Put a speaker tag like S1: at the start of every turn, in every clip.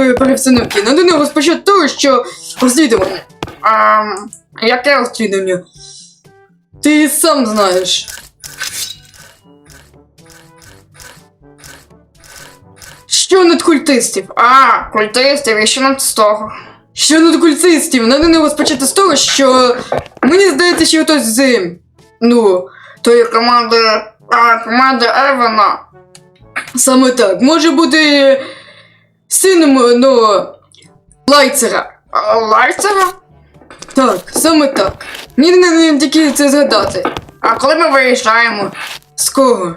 S1: Добре, мої дорогі представники, надо розпочати того, що розслідування. А, яке розслідування? Ти сам знаєш. Що над культистів? А, культистів, і що над з того? Що над культистів? Надо не розпочати з того, що мені здається, що хтось з ну, тої команди, а, команди Евана. Саме так. Може бути сином, ну, Лайцера. Лайцера? Так, саме так. Мені не, не тільки це згадати. А коли ми виїжджаємо? Скоро.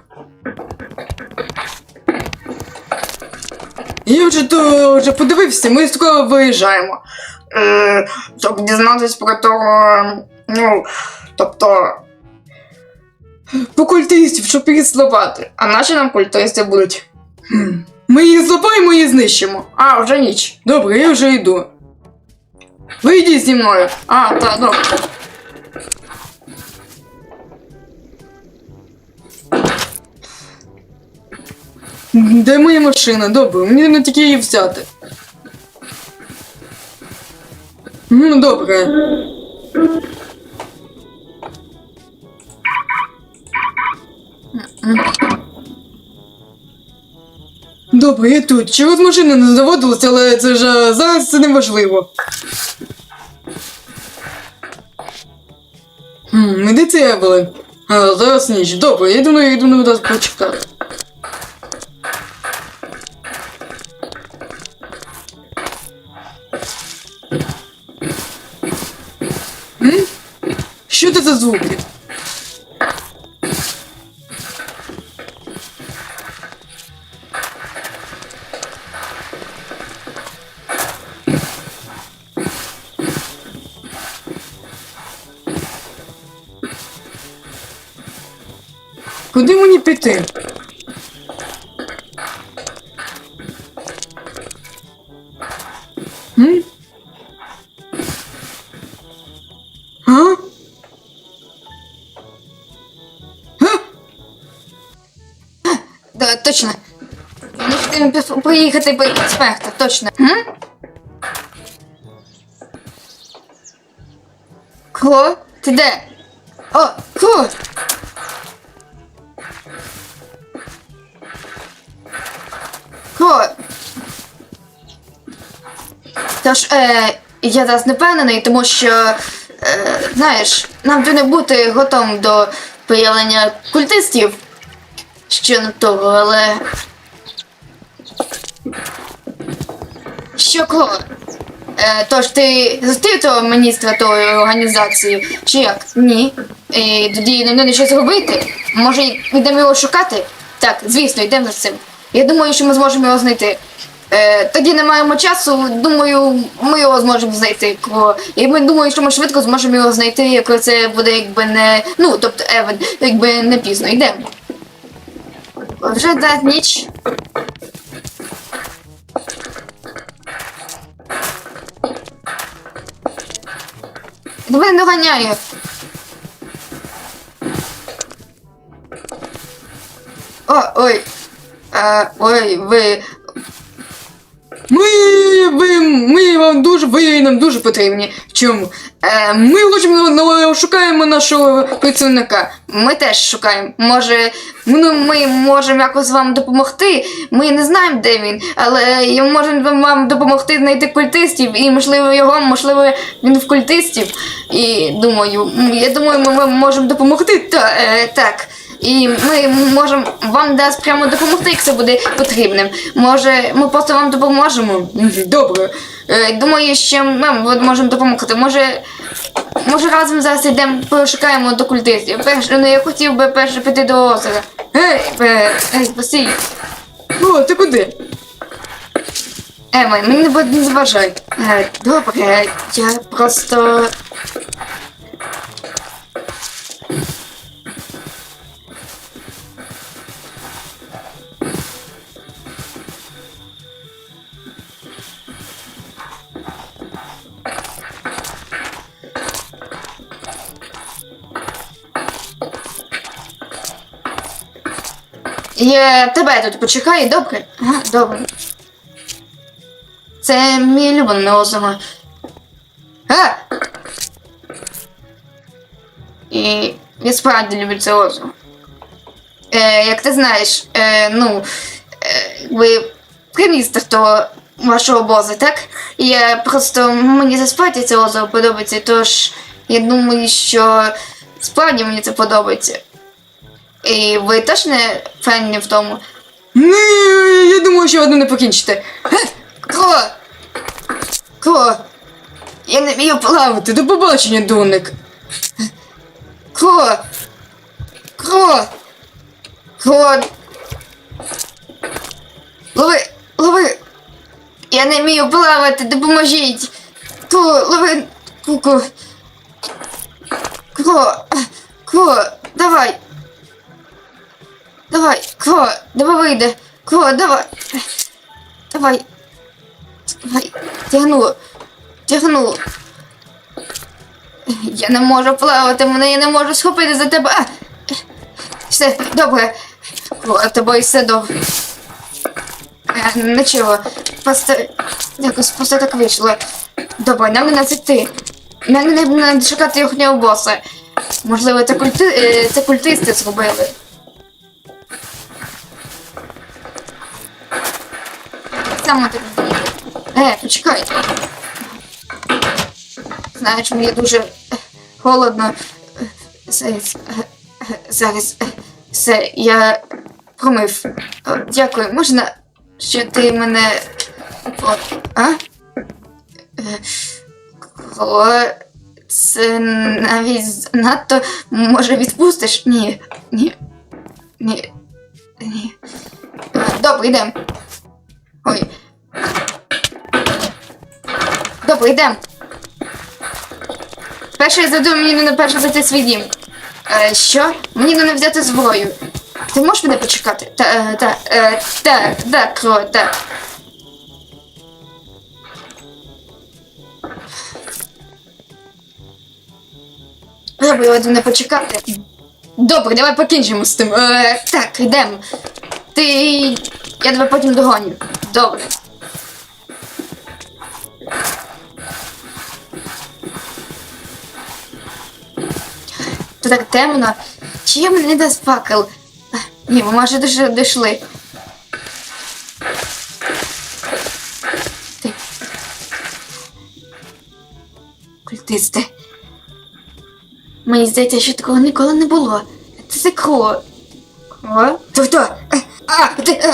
S1: Я вже то вже подивився, ми з скоро виїжджаємо. Е, щоб дізнатись про того. Ну, тобто. По культистів, щоб їх зловати. А наші нам культисти будуть. Хм. Ми їх злопаємо і знищимо. А, вже ніч. Добре, я вже йду. Ви йдіть зі мною. А, так, добре. Де моя машина? Добре, мені не тільки її взяти. Ну, добре. Добре, я тут. Чого з машини не заводилася, але це ж зараз це не важливо. Хм, іди це Евелин. А, зараз ніч. Добре, я думаю, я йду на вас почекати. Що це за звуки? Куди мені піти? М? А? А?
S2: Да, точно. Ми хотіли поїхати по інспектор, точно. М? Ко? Ти де? О, ко? Тож, е, я зараз не впевнений, тому що, е, знаєш, нам повинно бути готовим до появлення культистів. Що не того, але. Що Кло? Е, тож ти зустрів того міністра тої організації? Чи як? Ні. І тоді не треба щось робити. Може, йдемо його шукати? Так, звісно, йдемо за цим. Я думаю, що ми зможемо його знайти. Е, тоді не маємо часу, думаю, ми його зможемо знайти. І ми думаю, що ми швидко зможемо його знайти, якщо це буде якби не. Ну, тобто Евен, якби не пізно. Йдемо. Вже да, ніч. Давай доганяю. О, ой. А, ой, ви.
S1: Ми, ви, ми вам дуже, ви нам дуже потрібні. Чому? Е, ми хочемо, ну, шукаємо нашого працівника.
S2: Ми теж шукаємо. Може, ну, ми можемо якось вам допомогти. Ми не знаємо, де він, але можемо вам допомогти знайти культистів, і можливо його, можливо, він в культистів. І думаю, я думаю, ми вам можемо допомогти. Та, е, так. І ми можемо вам дасть прямо допомогти, якщо буде потрібним. Може, ми просто вам допоможемо.
S1: Добре.
S2: Е, думаю, що ми можемо допомогти. Може, може разом зараз йдемо пошукаємо до культистів. Перш, ну, я хотів би перше піти до озера. Гей, е, ей, постій.
S1: О, ти куди?
S2: Ема, мені не заважай. Е, добре, я просто. Я тебе тут почекаю, добре? Ага, добре. Це мій улюблене озеро. А! І я справді люблю це озеро. Е, як ти знаєш, е, ну, е, ви примістер того вашого обозу, так? І я просто мені справді це озеро подобається, тож я думаю, що справді мені це подобається. І ви теж не впевнені в тому?
S1: Ні, я думаю, що одну не покінчите.
S2: Кро! Кро! Я не вмію плавати!
S1: До побачення, дурник.
S2: Кро! Кро! Кро! Лови! Лови! Я не вмію плавати, допоможіть! Кро! Лови! Куку! Кро! Кро! Давай! Давай! Кро! Давай вийде! Кро, давай! Давай! Давай! Тягну! Тягну! Я не можу плавати, мене я не можу схопити за тебе. А! Все, добре. О, з тобою все добре. Е, Нічого. Просто якось просто так вийшло. Добре, нам не назити. Нам не шукати їхнього боса. Можливо, це, культи... е, це культисти зробили. Саме так. Е, почекай. Знаєш, мені дуже холодно. Зараз, зараз е, все, я промив. Дякую, можна, що ти мене. А? О, це навіть занадто. Може, відпустиш? Ні. Ні. Ні. Ні. Добре, йдемо. Ой. Добре, йдемо. Перше я задумав мені не перше зайти в свій дім. Е, що? Мені не взяти зброю. Ти можеш мене почекати? Та, е, та, е, так, так, Кро, так. Добре, я мене почекати. Добре, давай покінчимо з тим. Е, так, йдемо. Ти. Я тебе потім догоню. Добре. Тут так темно. Чи є мені не дасть факел? Ні, ми майже дійшли. дійшли. Ти. Культисти. Мені здається, що такого ніколи не було. Це це кро. Кро? То хто? Ти.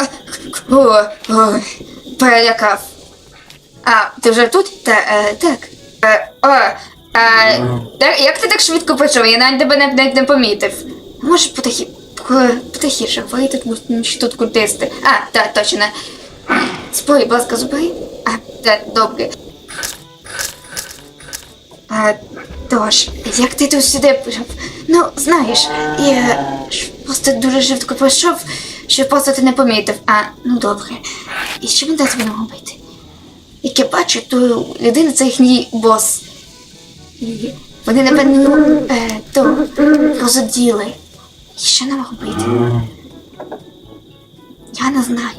S2: О, о, перелякав. А, ти вже тут? Та, е, так. Е, о, е, так, як ти так швидко прийшов? Я навіть тебе навіть не, не помітив. Може, потихі, по- потихіше, ви тут, що тут культисти. А, так, точно. Спой, будь ласка, зубри. А, так, добре. А, тож, як ти тут сюди прийшов? Ну, знаєш, я ж просто дуже швидко пройшов, що просто ти не помітив. А, ну добре. І що ми далі будемо робити? Як я бачу, то людина це їхній бос. І вони, напевно, ну, е, то розоділи. І що нам робити? Я не знаю.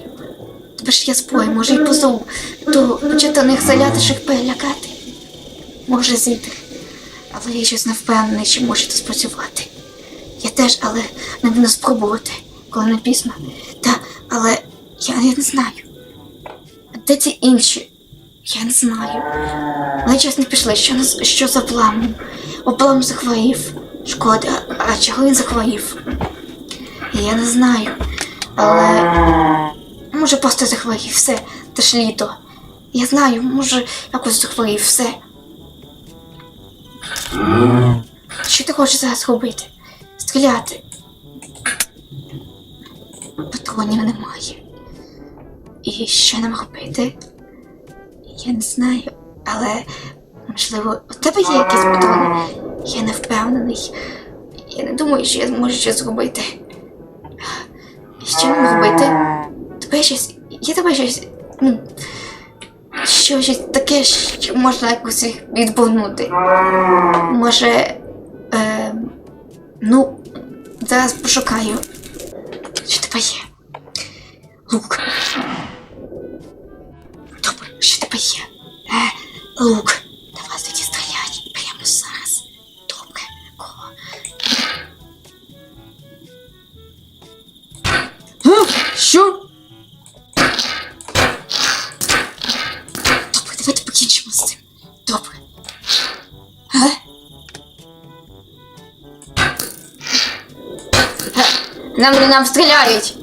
S2: Тебе ж я спою, може і позову. То почати них заляти, щоб перелякати. Може зійти. Але я щось не впевнений, чи може це спрацювати. Я теж, але не буду спробувати, коли пізно. Та, але я, не знаю. А Де ці інші? Я не знаю. Але час не пішли. Що, що за план? Облам захворів. Шкода, а чого він захворів? Я не знаю. Але може просто захворів все. Це ж літо. Я знаю, може якось захворів все. Що ти хочеш зараз робити? Стріляти. Патронів немає. І що нам робити? Я не знаю, але можливо, у тебе є якісь патрони? Я не впевнений. Я не думаю, що я зможу щось зробити. Що нам робити? Тебе щось. Є тебе щось. Ну, що щось таке, що можна якось їх відбурнути. Може. Е, ну, зараз пошукаю. Що тебе є? Лук. Добре, що тебе Лук, давай тоді стріляй прямо зараз. Добре, Ко.
S1: А? Що?
S2: Добре, давайте покінчимо з цим. Добре. А? Га, Нам нам стріляють.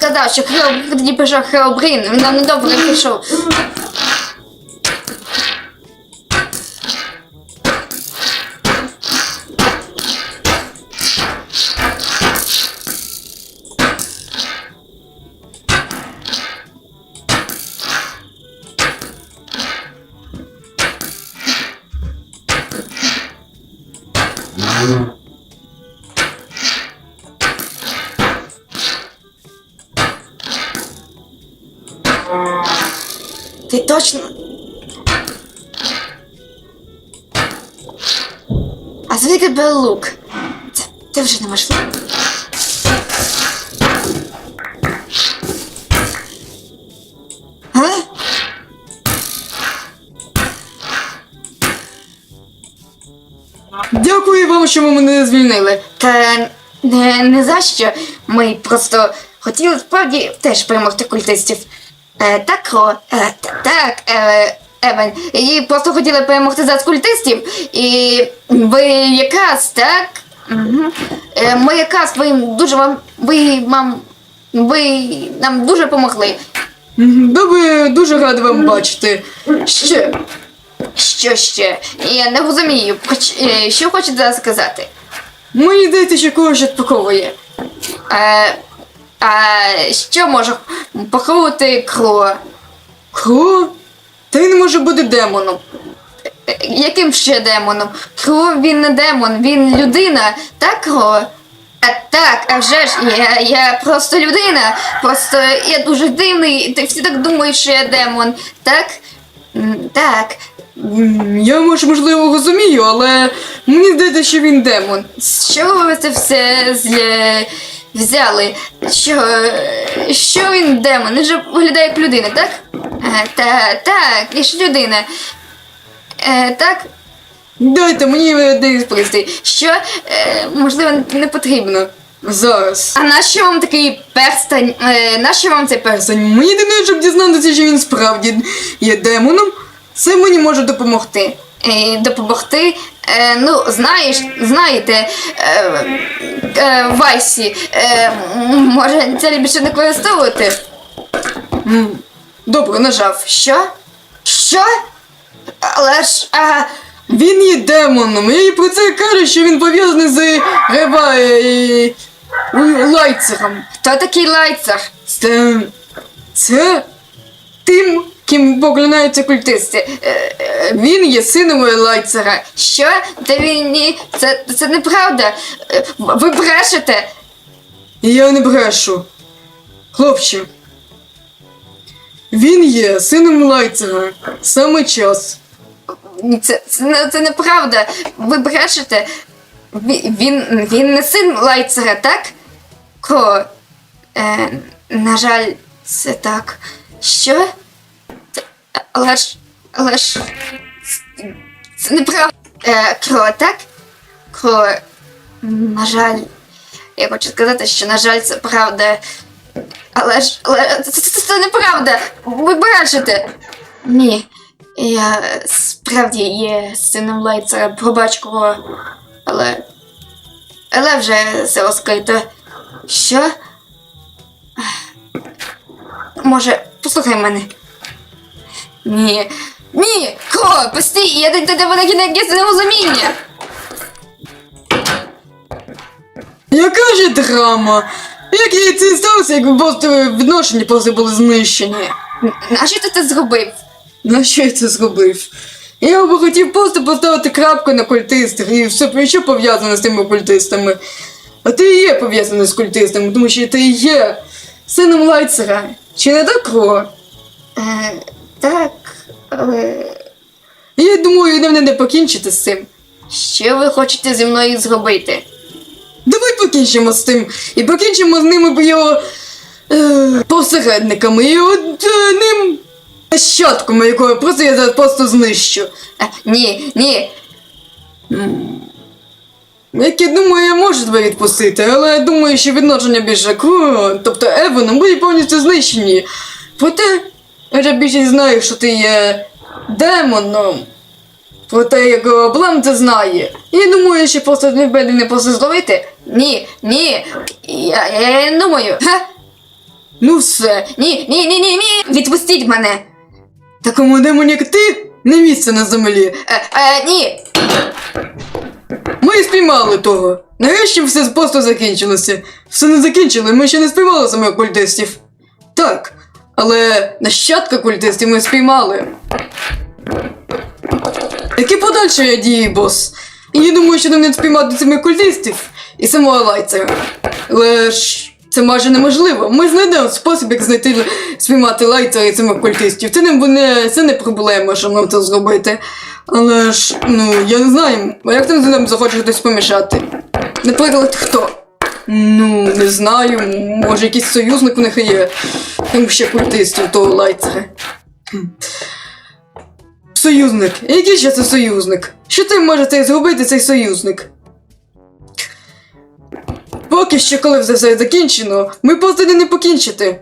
S2: Казав, що Хеобрин, він нам недобре пішов. Ти точно. А звідки тебе лук? Це, це вже неможливо. А?
S1: Дякую вам, що ви мене звільнили.
S2: Та не, не за що. Ми просто хотіли справді теж перемогти культистів. Е, так, Ро, е, та- так, е, Евен, і просто хотіли перемогти за культистів, і ви якраз, так? Угу. Е, ми якраз ви дуже вам. Ви вам. Ви нам дуже помогли.
S1: Мгм, Добре, дуже радий вам бачити. Ще.
S2: Що ще? Я не розумію, хоч, е, що хочете сказати.
S1: Мені здається, що когось відпаковує.
S2: Е, а що може поховати Кро?
S1: Кро? Та він може бути демоном.
S2: Е, Яким ще демоном? Кро він не демон, він людина, так Кро? А так, а вже ж я, я просто людина, просто я дуже дивний, ти всі так думають, що я демон, так? Так.
S1: Я може, можливо, розумію, але мені здається, що він демон.
S2: З чого ви це все зля... взяли? Що, е, що він демон? Він же виглядає як людина, так? Е, та, так, я ж людина. Е, так?
S1: Дайте мені один
S2: Пристрій. Що, можливо, не потрібно.
S1: зараз.
S2: А нащо вам такий перстень? Е, нащо вам цей? Перстень,
S1: мені єдине, щоб дізнатися, що він справді є демоном, це мені може допомогти.
S2: Е, допомогти? Е, ну, знаєш, знаєте, е, е, Вайсі, е, може це більше не використовувати?
S1: Добре, нажав.
S2: Що? Що? Але ж. А,
S1: Він є демоном. Я їй про це кажу, що він пов'язаний з Рева і Лайцером.
S2: хто такий лайцар?
S1: Це. Це тим, ким поклоняються культисти.
S2: Е, е,
S1: Він є сином Лайцера.
S2: що? Та він ні. Це, це неправда. Е, Ви брешете.
S1: Я не брешу. Хлопче. Він є сином Лайцера. Саме час.
S2: Це, це, це неправда. Ви брешете. Він, він не син лайцера, так? Ко. Е, на жаль, це так. Що? Але ж. Але ж. Це, неправда. Е, Кро, так? Кро. На жаль. Я хочу сказати, що, на жаль, це правда. Але ж. Але це, це, це неправда. Ви брешете. Ні. Я справді є сином лайцера, пробач кого. Але. Але вже все розкрито. Що? Може, послухай мене. Ні. Ні! Ко, постій, я до тебе на якесь нерозуміння.
S1: Яка ж драма? Як їй це сталося, якби просто відношення просто були знищені?
S2: А що ти це зробив?
S1: На що я це зробив? Я би хотів просто поставити крапку на культистах і все що пов'язане з тими культистами. А ти і є пов'язаний з культистами, тому що ти і є сином Лайцера. Чи не так, Ро?
S2: Е, так, але.
S1: Я думаю, нам не покінчити з цим.
S2: Що ви хочете зі мною зробити?
S1: Давай покінчимо з тим. І покінчимо з ними б його е, посередниками. І от е, ним нащадком, якого просто я зараз просто знищу.
S2: Е, ні, ні.
S1: Як я думаю, я можу тебе відпустити, але я думаю, що відношення більше біжаку, тобто Еваном, будуть повністю знищені. Проте, вже більше знаю, що ти є демоном. Проте, як Облам це знає. Я думаю, що просто тебе не просто зловити.
S2: Ні, ні. Я, я, я не думаю. Га?
S1: Ну все.
S2: Ні, ні, ні, ні, ні. Відпустіть мене.
S1: Такому демоні, як ти, не місце на землі.
S2: Е, е, ні.
S1: Ми спіймали того. Нарешті все просто закінчилося. Все не закінчили, ми ще не спіймали самих культистів. Так, але нащадка культистів ми спіймали. Які подальші дії, бос? Я думаю, що нам не спіймати самих культистів і самого лайцера. Але ж це майже неможливо. Ми знайдемо спосіб, як знайти спіймати лайцера і самих культистів. Це не це не проблема, щоб нам це зробити. Але ж, ну, я не знаю, а як там нам захоче хтось помішати? Наприклад, хто? Ну, не знаю, може якийсь союзник у них є. Там ще культистів того лайцера. Союзник. Який ще це союзник? Що ти може цей зробити, цей союзник? Поки що, коли все все закінчено, ми повинні не покінчити.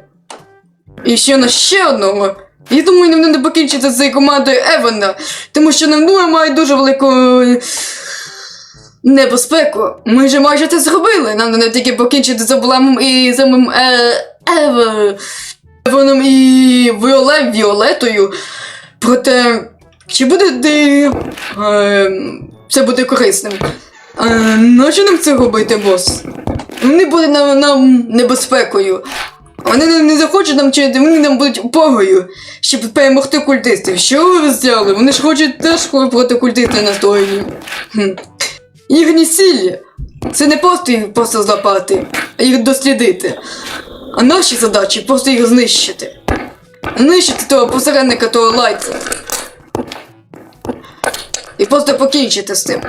S1: І ще на ще одного. Я думаю, не покінчити з цією командою Евана, тому що двоє мають дуже велику небезпеку. Ми вже майже це зробили. Нам не тільки покінчити з Обламом і самим е, Ев, Еваном і Віоле, Віолетою. Проте, чи буде ти, е, це буде корисним? Е, нащо нам це робити, бос? Вони будуть нам, нам небезпекою. Вони не, не захочуть нам чинити, вони нам будуть опорою, щоб перемогти культистів. Що ви взяли? Вони ж хочуть теж проти культистів настроєні. Їхні цілі. Це не просто їх просто злапати, а їх дослідити. А наші задачі просто їх знищити. Знищити того посередника того лайця. І просто покінчити з тим.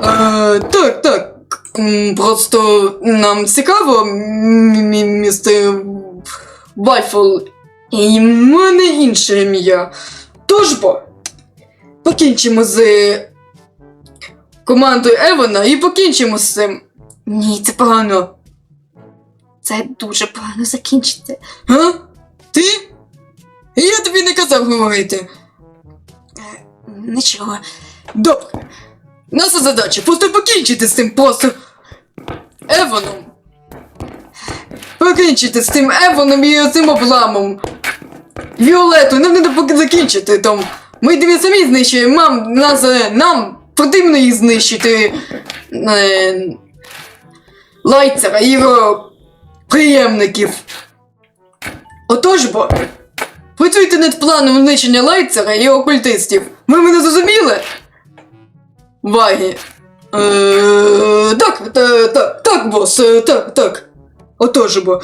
S1: Е, так, так. Просто нам цікаво, містер Вайфл. І в мене інше ім'я. Тож бо, покінчимо з командою Евана і покінчимо з цим. Ні, це погано.
S2: Це дуже погано закінчиться.
S1: А? Ти? Я тобі не казав говорити.
S2: Нічого.
S1: Добре. Наша задача просто покінчити з тим просто Еваном. Покінчити з тим Еваном і цим обламом. Віолету, нам треба поки закінчити там. Ми тобі самі знищуємо, мам, нас, е, нам потрібно їх знищити. Е, лайцера і його приємників. Отож бо. Працюйте над планом знищення лайцера і його культистів. Ви мене зрозуміли? Вагі. Е, так, та- так, так, бос, е, так, так. Отож бо.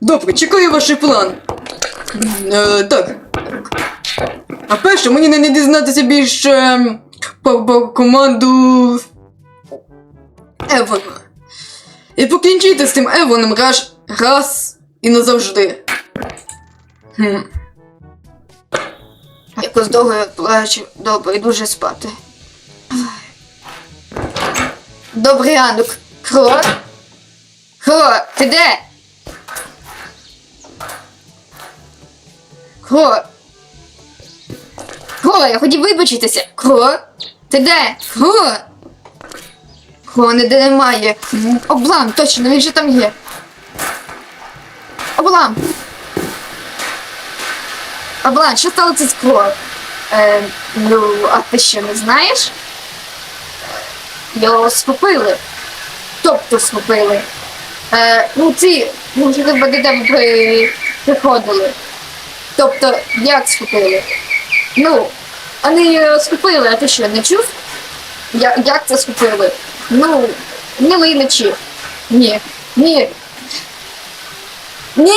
S1: Добре, чекаю ваш план. Е, так. А перше, мені не, дізнатися більше ем, команду Евана. І покінчити з тим Еваном раз, раз і назавжди. Хм.
S2: Якось довго я плачу. Добре, йду вже спати. Добрий ранок. Хро? Хро, ти де? Хро. Хро, я хотів вибачитися. Хро? Ти де? Хро? Хро, ніде немає. М, Облам, точно, він же там є. Облам. Облам, що сталося з Хро? Е, ну, а ти що не знаєш? Його схопили. Тобто схопили. Е, ну, ці, можливо, до тебе при... приходили. Тобто, як схопили? Ну, вони скупили, а ти що, не чув? Я, як це скупили? Ну, милий не чув. Ні. Ні. Ні.